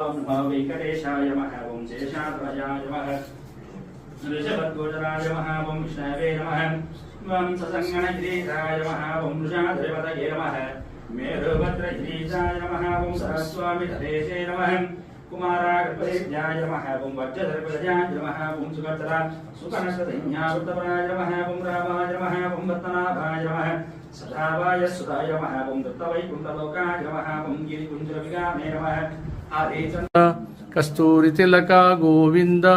नमः वेङ्कटेशाय नमः ॐ शेषाद्वजाय नमः ऋषभद्गोचराय नमः ॐ विष्णवे नमः ॐ ससङ्गणगिरीशाय नमः ॐ वृषाद्रिपतये नमः मेरुभद्रगिरीशाय नमः ॐ सरस्वामितदेशे नमः कुमारागर्भेभ्याय नमः ॐ वज्रधर्पदजाय नमः ॐ सुभद्रा सुकनसदैन्यावृतपराय नमः ॐ रामाय नमः ॐ पद्मनाभाय नमः సదావాయ సుధాయ మహాభం దత్తవైకుంఠలోకాయ మహాభం గిరికుంజరవిగామే నమ హరే కస్తూరి తిలక గోవింద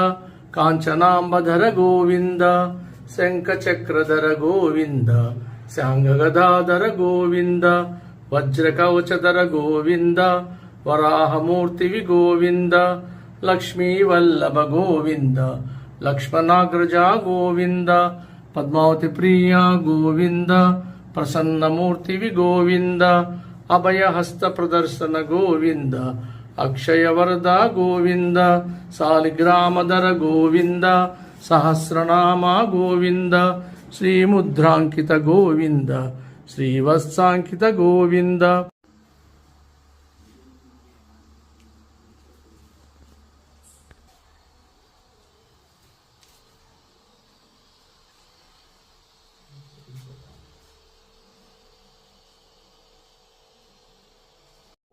కాంచనాంబధర గోవింద శంఖ చక్రధర గోవింద శాంగగదాధర గోవింద వజ్ర కవచధర గోవింద వరాహమూర్తివి గోవింద లక్ష్మీవల్లభ గోవింద లక్ష్మణాగ్రజా గోవింద పద్మావతి ప్రియా గోవింద ప్రసన్నమూర్తివి గోవింద అభయహస్త ప్రదర్శన గోవింద అక్షయవరద గోవింద సాలిగ్రామధర గోవింద సహస్రనామ గోవింద శ్రీముద్రాంకిత గోవింద శ్రీవత్సాంకిత గోవింద.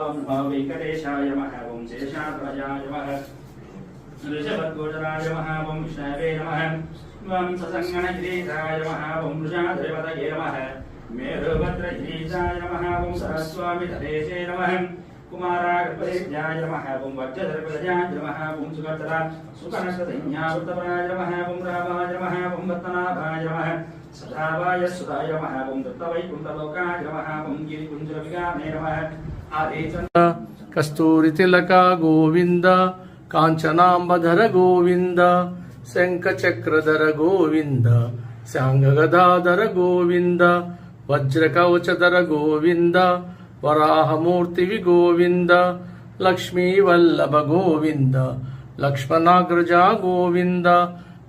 वेङ्कटेशाय नमः ॐ शेषाद्वजाय नमः ऋषभद्गोचराय नमः ॐ विष्णवे नमः ॐ ससङ्गणगिरीशाय नमः ॐ वृषाद्रिपतये नमः मेरुभद्रगिरीशाय नमः ॐ सरस्वामितदेशे नमः कुमारागर्भेभ्याय नमः ॐ वज्रधर्पदजाय नमः ॐ सुभद्रा सुकनसदैन्यावृतपराय नमः ॐ रामाय नमः ॐ पद्मनाभाय సదావాయ సుధాయ మహాభం దత్తవై కుందలోకాయ నమ ఓం గిరికుంజరవిగామే నమ ఆదేచంద కస్తూరి తిలక గోవింద కాంచనాంబధర గోవింద శంఖచక్రధర గోవింద శాంగగదాధర గోవింద వజ్రకవచధర గోవింద వరాహమూర్తివి గోవింద లక్ష్మీవల్లభ గోవింద లక్ష్మణాగ్రజా గోవింద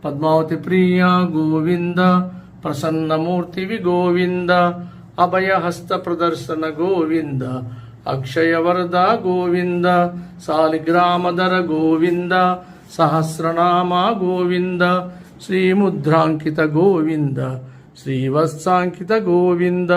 పద్మావతి ప్రియా గోవింద ప్రసన్నమూర్తివి గోవింద అభయహస్త ప్రదర్శన గోవింద అక్షయవరద గోవింద సాలిగ్రామధర గోవింద సహస్రనామ గోవింద శ్రీముద్రాంకిత గోవింద శ్రీవత్సాంకిత గోవింద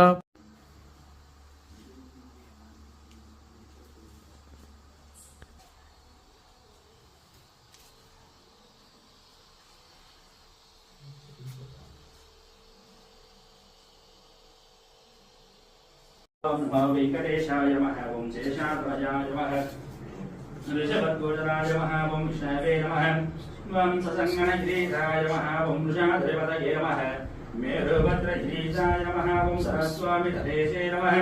वेङ्कटेशाय नमः ॐ शेषाद्वजाय नमः ऋषभद्गोचराय नमः ॐ विष्णवे नमः ॐ ससङ्गणगिरीशाय नमः ॐ वृषाद्रिपतये नमः मेरुभद्रगिरीशाय नमः ॐ सरस्वामितदेशे नमः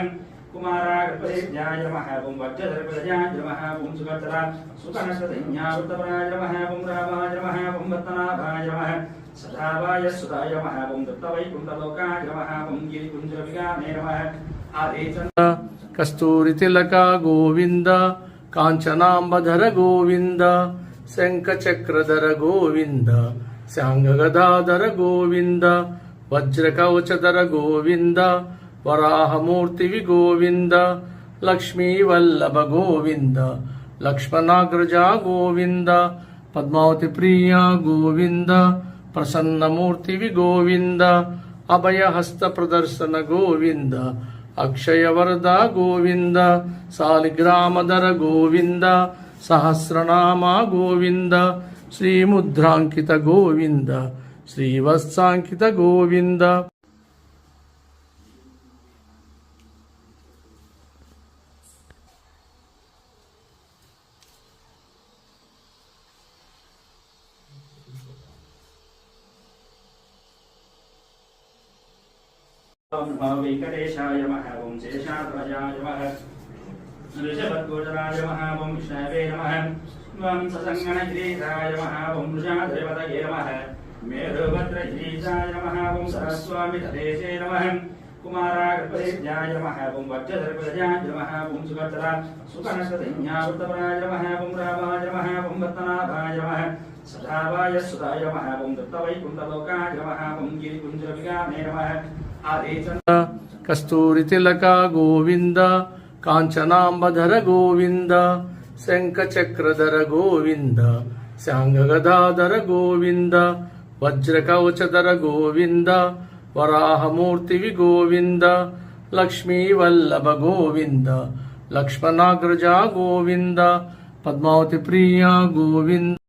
कुमारागर्भेभ्याय नमः ॐ वज्रधर्पदजाय नमः ॐ सुभद्रा सुकनसदैन्यावृतपराय नमः ॐ रामाय नमः ॐ पद्मनाभाय नमः सदावाय सुधाय नमः ॐ दत्तवैकुण्ठलोकाय नमः ಕಸ್ತೂರಿ ತಿಲಕ, ಗೋವಿಂದ, ಕಾಂಚನಾಂಬಧರ ಗೋವಿಂದ ಶಂಕಚಕ್ರಧರ ಗೋವಿಂದ, ಶಾಂಗಗದಾಧರ ಗೋವಿಂದ ವಜ್ರ ಕವಚಧರ ಗೋವಿಂದ, ವರಾಹಮೂರ್ತಿವಿ ಗೋವಿಂದ ಲಕ್ಷ್ಮೀ ವಲ್ಲಭ ಗೋವಿಂದ, ಲಕ್ಷ್ಮಣಾಗ್ರಜ ಗೋವಿಂದ, ಪದ್ಮಾವತಿ ಪ್ರಿಯ ಗೋವಿಂದ, ಪ್ರಸನ್ನಮೂರ್ತಿವಿ ಗೋವಿಂದ ಅಭಯ ಹಸ್ತ ಪ್ರದರ್ಶನ ಗೋವಿಂದ అక్షయవరద గోవింద సాలిగ్రామధర గోవింద సహస్రనామ గోవింద శ్రీముద్రాంకిత గోవింద శ్రీవత్సాంకిత గోవింద. वेङ्कटेशाय नमः ॐ शेषाद्वजाय नमः ऋषभद्गोचराय नमः ॐ विष्णवे नमः ॐ ससङ्गणगिरीशाय नमः ॐ वृषाद्रिपतये नमः मेरुभद्रगिरीशाय नमः ॐ सरस्वामितदेशे नमः कुमारागर्भेभ्याय नमः ॐ वज्रधर्पदजाय नमः ॐ सुभद्रा सुकनसदैन्यावृतपराय नमः ॐ रामाय नमः ॐ पद्मनाभाय नमः सदावाय सुधाय नमः ॐ दत्तवैकुण्ठलोकाय नमः ॐ गिरिकुञ्जरविगामे नमः आदेशन् కస్తూరి తిలక గోవింద కాంచనాంబధర గోవింద శంఖ చక్రధర గోవింద శాంగగదాధర గోవింద వజ్ర కవచధర గోవింద వరాహమూర్తివి గోవింద లక్ష్మీవల్లభ గోవింద లక్ష్మణాగ్రజ గోవింద పద్మావతి ప్రియ గోవింద